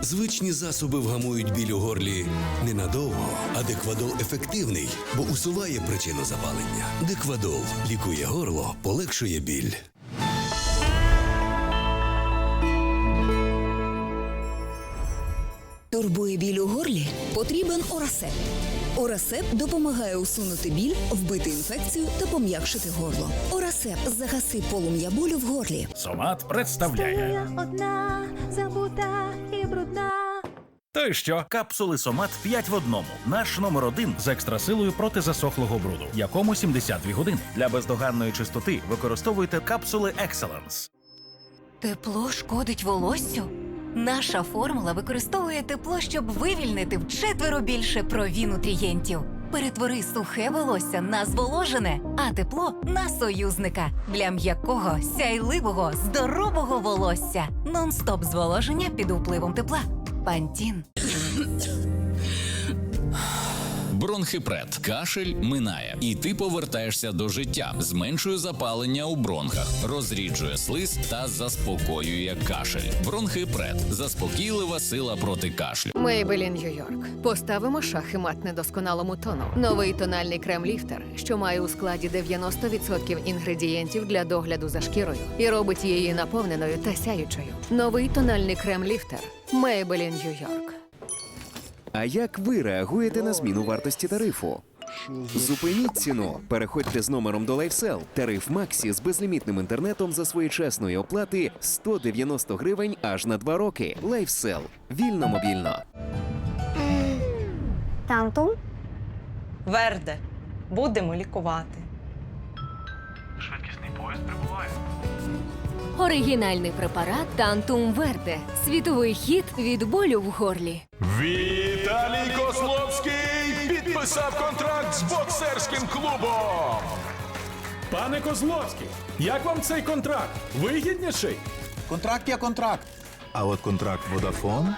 Звичні засоби вгамують біль у горлі ненадовго, а деквадол ефективний, бо усуває причину запалення. Деквадол лікує горло, полегшує біль. Турбує біль у горлі? Потрібен Орасеп. Орасеп допомагає усунути біль, вбити інфекцію та пом'якшити горло. Орасеп загаси полум'я болю в горлі. Сомат представляє. Одна, забута і брудна. То й що? Капсули Сомат 5 в одному. Наш номер один з екстрасилою проти засохлого бруду, якому 72 години. Для бездоганної чистоти використовуйте капсули Excellence. Тепло шкодить волоссю? Наша формула використовує тепло, щоб вивільнити вчетверо більше прові нутрієнтів. Перетвори сухе волосся на зволожене, а тепло на союзника для м'якого, сяйливого, здорового волосся. Нон-стоп зволоження під впливом тепла. Пантін. Бронхипред. Кашель минає, і ти повертаєшся до життя. Зменшує запалення у бронхах, розріджує слиз та заспокоює кашель. Бронхипред. Заспокійлива сила проти кашлю. Мейбелін Нью-Йорк. Поставимо шах і мат недосконалому тону. Новий тональний крем ліфтер, що має у складі 90% інгредієнтів для догляду за шкірою і робить її наповненою та сяючою. Новий тональний крем ліфтер. Мейбелін Нью-Йорк. А як ви реагуєте на зміну вартості тарифу? Зупиніть ціну. Переходьте з номером до LifeSell. Тариф Максі з безлімітним інтернетом за своєчасної оплати 190 гривень аж на 2 роки. LifeSell. Вільно мобільно. Тантум? Верде, будемо лікувати. Оригінальний препарат Тантум Верде. Світовий хід від болю в горлі. Віталій Кословський підписав контракт з боксерським клубом. Пане Козловський, як вам цей контракт? Вигідніший? Контракт є контракт. А от контракт Vodafone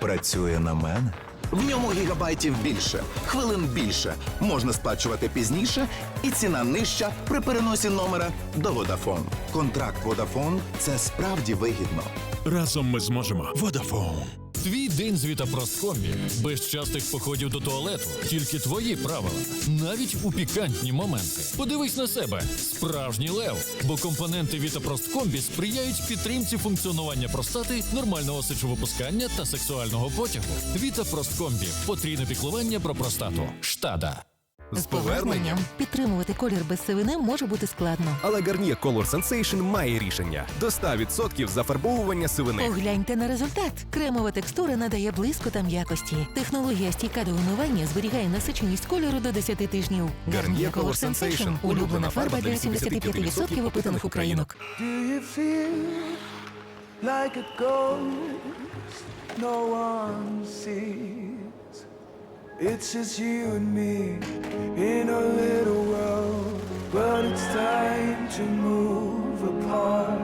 працює на мене. В ньому гігабайтів більше, хвилин більше, можна сплачувати пізніше, і ціна нижча при переносі номера до Vodafone. Контракт Vodafone – це справді вигідно. Разом ми зможемо. Vodafone. Твій день з Вітапросткомбі. Без частих походів до туалету. Тільки твої правила. Навіть у пікантні моменти. Подивись на себе. Справжній лев. Бо компоненти Вітапросткомбі сприяють підтримці функціонування простати, нормального сечовипускання та сексуального потягу. Вітапросткомбі. Потрійне піклування про простату. Штада. З поверненням. Підтримувати колір без сивини може бути складно. Але Garnier Color Sensation має рішення до 100% зафарбовування сивини. Погляньте на результат. Кремова текстура надає блиску та м'якості. Технологія стійка до вимивання зберігає насиченість кольору до 10 тижнів. Garnier Color Sensation. улюблена фарба для 75% опитаних українок. Like a ghost, no one sees. It's just you and me in a little world, but it's time to move apart.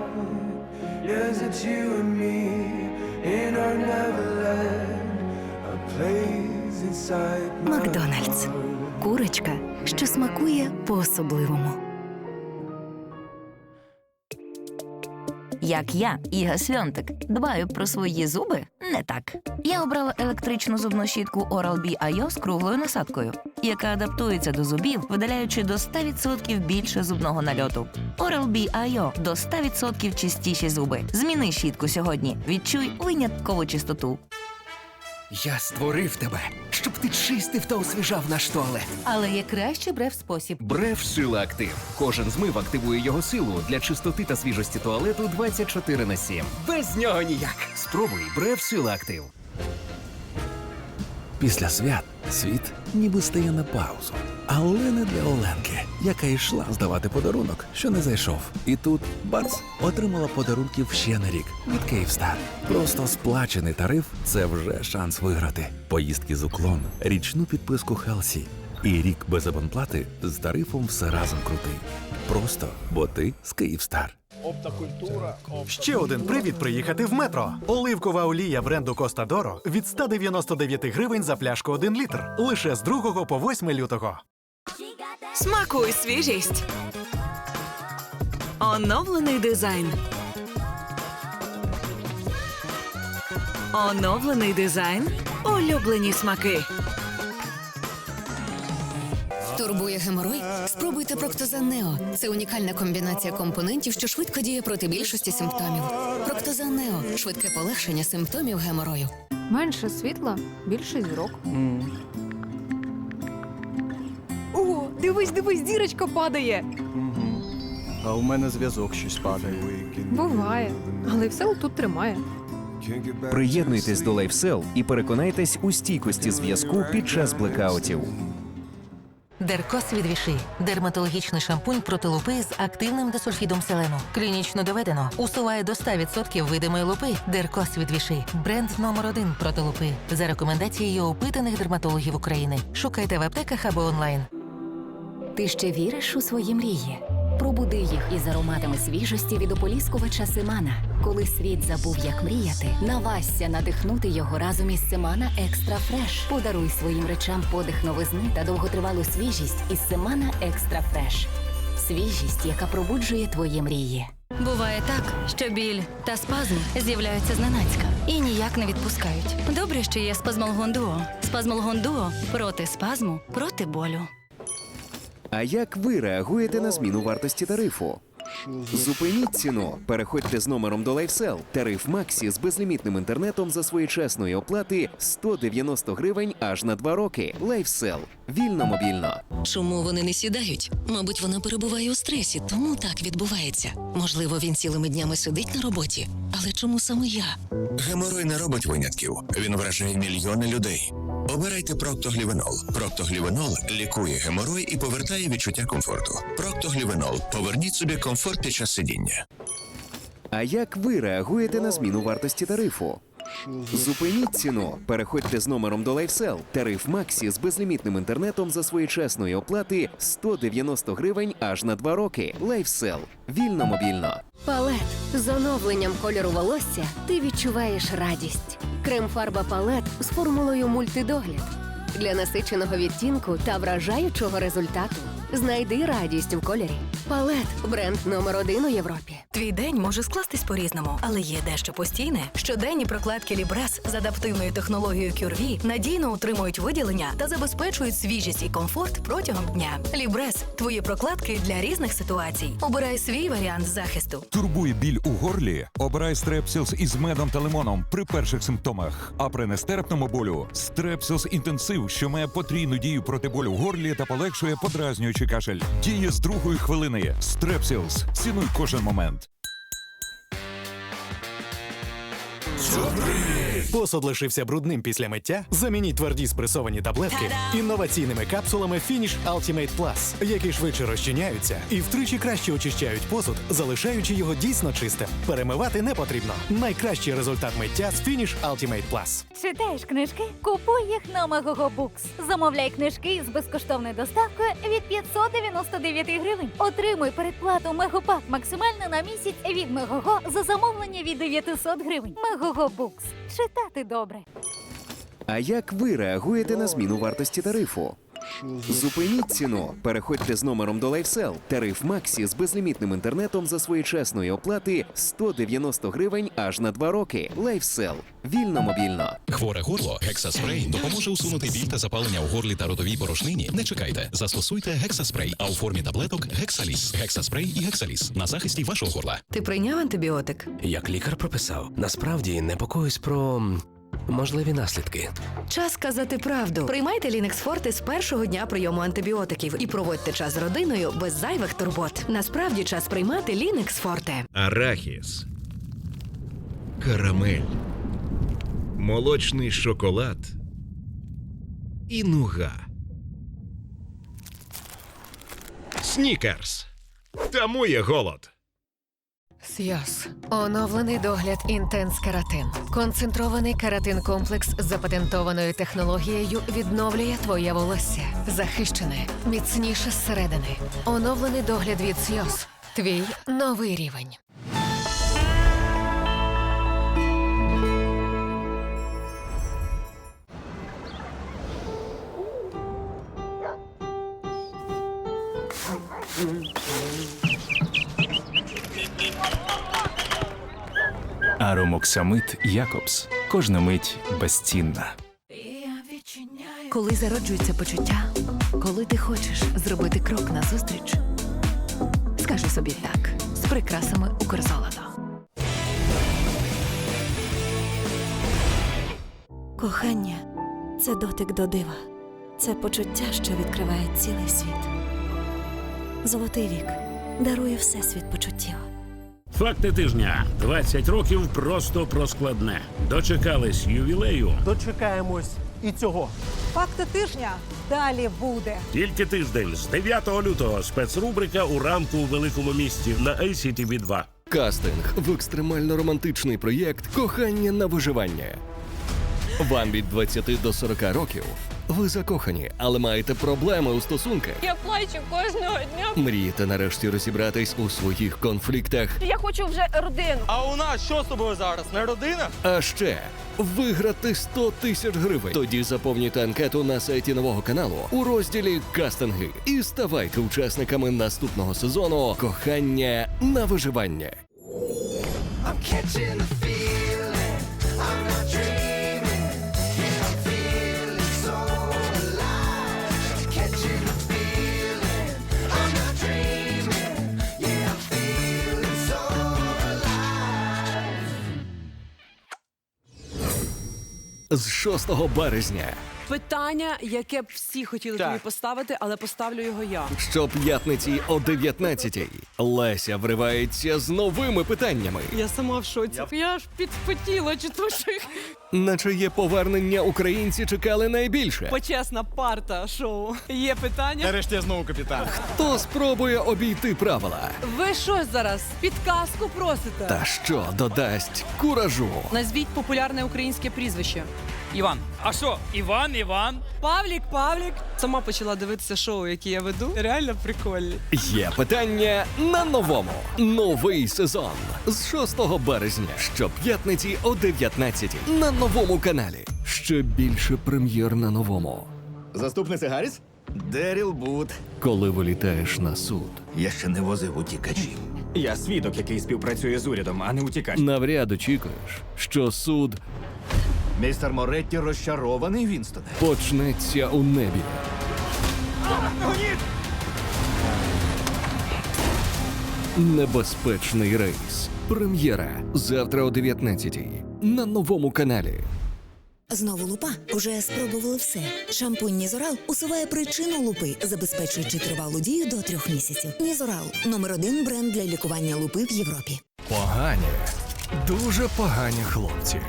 Yes, it's you and me in our Neverland, a place inside my Макдональдс. Курочка, що смакує по-особливому. Як я, Іга Свьонтик, дбаю про свої зуби не так. Я обрала електричну зубну щітку Oral-B IO з круглою насадкою, яка адаптується до зубів, видаляючи до 100% більше зубного нальоту. Oral-B IO – до 100% чистіші зуби. Зміни щітку сьогодні. Відчуй виняткову чистоту. Я створив тебе, щоб ти чистив та освіжав наш туалет. Але є краще брев спосіб. Бреф Сила Актив. Кожен змив активує його силу для чистоти та свіжості туалету 24 на 7. Без нього ніяк. Спробуй Бреф Сила Актив. Після свят світ ніби стає на паузу. Але не для Оленки, яка йшла здавати подарунок, що не зайшов. І тут бац, отримала подарунків ще на рік від Київстар. Просто сплачений тариф це вже шанс виграти. Поїздки з уклон, річну підписку Хелсі. І рік без абонплати з тарифом все разом крутий. Просто бо ти з Київстар. Ще один привід приїхати в метро. Оливкова олія бренду Коста Доро від 199 гривень за пляшку 1 літр. Лише з 2 по 8 лютого. Смакуй свіжість. Оновлений дизайн. Оновлений дизайн, улюблені смаки. Турбує геморой? Спробуйте Проктозан Нео. Це унікальна комбінація компонентів, що швидко діє проти більшості симптомів. Проктозан Нео швидке полегшення симптомів геморою. Менше світла, більше зірок. О, дивись, дивись, зірочка падає. А у мене зв'язок щось падає. Буває, але все тут тримає. Приєднуйтесь до LifeSell і переконайтесь у стійкості зв'язку під час блекаутів. Деркос від Віши. Дерматологічний шампунь проти лупи з активним десульфідом селену. Клінічно доведено. Усуває до 100% видимої лупи. Деркос від Віши. Бренд номер один проти лупи. За рекомендацією опитаних дерматологів України. Шукайте в аптеках або онлайн. Ти ще віриш у свої мрії? Пробуди їх із ароматами свіжості від ополіскувача Семана. Коли світ забув, як мріяти, навасься надихнути його разом із Семана Екстра Фреш. Подаруй своїм речам подих новизни та довготривалу свіжість із Семана Екстра Фреш. Свіжість, яка пробуджує твої мрії. Буває так, що біль та спазм з'являються зненацька і ніяк не відпускають. Добре, що є спазмолгон дуо. Спазмолгон дуо проти спазму, проти болю. А як ви реагуєте на зміну вартості тарифу? Зупиніть ціну. Переходьте з номером до LifeSell. Тариф Максі з безлімітним інтернетом за своєчасної оплати 190 гривень аж на 2 роки. LifeSell. Вільно мобільно. Чому вони не сідають? Мабуть, вона перебуває у стресі, тому так відбувається. Можливо, він цілими днями сидить на роботі. Але чому саме я? Геморой не робить винятків. Він вражає мільйони людей. Обирайте Проктоглівенол. Проктоглівенол лікує геморой і повертає відчуття комфорту. Проктоглівенол. Поверніть собі комфорт під час сидіння. А як ви реагуєте на зміну вартості тарифу? Зупиніть ціну. Переходьте з номером до LifeSell. Тариф Максі з безлімітним інтернетом за своєчасної оплати 190 гривень аж на 2 роки. LifeSell. Вільно мобільно. Палет з оновленням кольору волосся ти відчуваєш радість. Крем-фарба палет з формулою мультидогляд для насиченого відтінку та вражаючого результату. Знайди радість в кольорі. Палет бренд номер один у Європі. Твій день може скластись по-різному, але є дещо постійне. Щоденні прокладки Лібрес з адаптивною технологією QRV надійно утримують виділення та забезпечують свіжість і комфорт протягом дня. Лібрес твої прокладки для різних ситуацій. Обирай свій варіант захисту. Турбує біль у горлі? Обирай стрепсілс із медом та лимоном при перших симптомах. А при нестерпному болю стрепсілс інтенсив, що має потрійну дію проти болю в горлі та полегшує подразнюючий кашель. Діє з другої хвилини. Стрепсілс. Цінуй кожен момент. Посуд лишився брудним після миття. Замініть тверді спресовані таблетки інноваційними капсулами Finish Ultimate Plus, які швидше розчиняються і втричі краще очищають посуд, залишаючи його дійсно чистим. Перемивати не потрібно. Найкращий результат миття з Finish Ultimate Plus. Читаєш книжки? Купуй їх на Megogo Books. Замовляй книжки з безкоштовною доставкою від 599 гривень. Отримуй передплату Мегопак максимально на місяць від Мегого за замовлення від 900 гривень. Megogo Читати добре. А як ви реагуєте на зміну вартості тарифу? Зупиніть ціну. Переходьте з номером до LifeSell. Тариф Максі з безлімітним інтернетом за своєчасної оплати 190 гривень аж на 2 роки. LifeSell. Вільно мобільно. Хворе горло гексаспрей допоможе усунути біль та запалення у горлі та ротовій порошнині. Не чекайте, застосуйте гексаспрей, а у формі таблеток гексаліс. Гексаспрей і гексаліс на захисті вашого горла. Ти прийняв антибіотик? Як лікар прописав, насправді непокоюсь про можливі наслідки. Час сказати правду. Приймайте Лінекс Форте з першого дня прийому антибіотиків і проводьте час з родиною без зайвих турбот. Насправді час приймати Лінекс Форте. Арахіс, карамель, молочний шоколад і нуга. Снікерс. Тому є голод. Сйоз. Оновлений догляд інтенс каратин. Концентрований каратин комплекс з запатентованою технологією відновлює твоє волосся. Захищене, міцніше зсередини. Оновлений догляд від Сйоз. Твій новий рівень. Аромоксамит Якобс. Кожна мить безцінна. Коли зароджується почуття, коли ти хочеш зробити крок назустріч, скажи собі так з прикрасами Укрзолото. Кохання це дотик до дива, це почуття, що відкриває цілий світ. Золотий вік дарує всесвіт почуттів. Факти тижня 20 років просто про складне. Дочекались ювілею. Дочекаємось і цього. Факти тижня далі буде. Тільки тиждень з 9 лютого спецрубрика у ранку у великому місті на ACTV 2 Кастинг в екстремально романтичний проєкт Кохання на виживання. Вам від 20 до 40 років. Ви закохані, але маєте проблеми у стосунках. Я плачу кожного дня. Мрієте нарешті розібратись у своїх конфліктах, Я хочу вже родину. А у нас що з тобою зараз? Не родина? а ще виграти 100 тисяч гривень. Тоді заповнюйте анкету на сайті нового каналу у розділі Кастинги і ставайте учасниками наступного сезону Кохання на виживання. I'm catching a З 6 березня Питання, яке б всі хотіли тобі поставити, але поставлю його я. щоп'ятниці о 19-й Леся вривається з новими питаннями, Я сама в шоці. Я ж підспотіла, чи то що на чиє повернення українці чекали найбільше. почесна парта шоу. Є питання. Нарешті я знову капітан. Хто спробує обійти правила? Ви що зараз підказку просите? Та що додасть куражу? Назвіть популярне українське прізвище. Іван. А що, Іван, Іван? Павлік, Павлік. Сама почала дивитися шоу, які я веду. Реально прикольні. Є питання на новому. Новий сезон з 6 березня. Щоп'ятниці о 19 на новому каналі. Ще більше прем'єр на новому. Заступниця Гарріс? Деріл Бут. Коли вилітаєш на суд, Я ще не возив утікачів. Я свідок, який співпрацює з урядом, а не утікач. навряд очікуєш, що суд Містер Моретті розчарований, Вінстоне. почнеться у небі. Небезпечний рейс. Прем'єра завтра о 19 на новому каналі. Знову лупа. Уже спробували все. Шампунь Нізорал усуває причину лупи, забезпечуючи тривалу дію до трьох місяців. Нізорал номер один бренд для лікування лупи в Європі. Погані, дуже погані хлопці.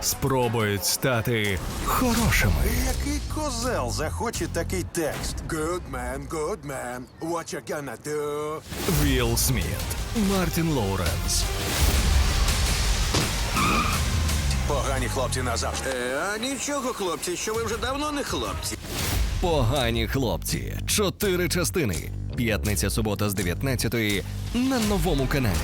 Спробують стати хорошими. Який козел захоче такий текст? Good man, good man, what you gonna do? Вілл Сміт, Мартін Лоуренс. Погані хлопці назавжди. Е, а нічого, хлопці, що ви вже давно не хлопці. Погані хлопці. Чотири частини. П'ятниця, субота з 19 на новому каналі.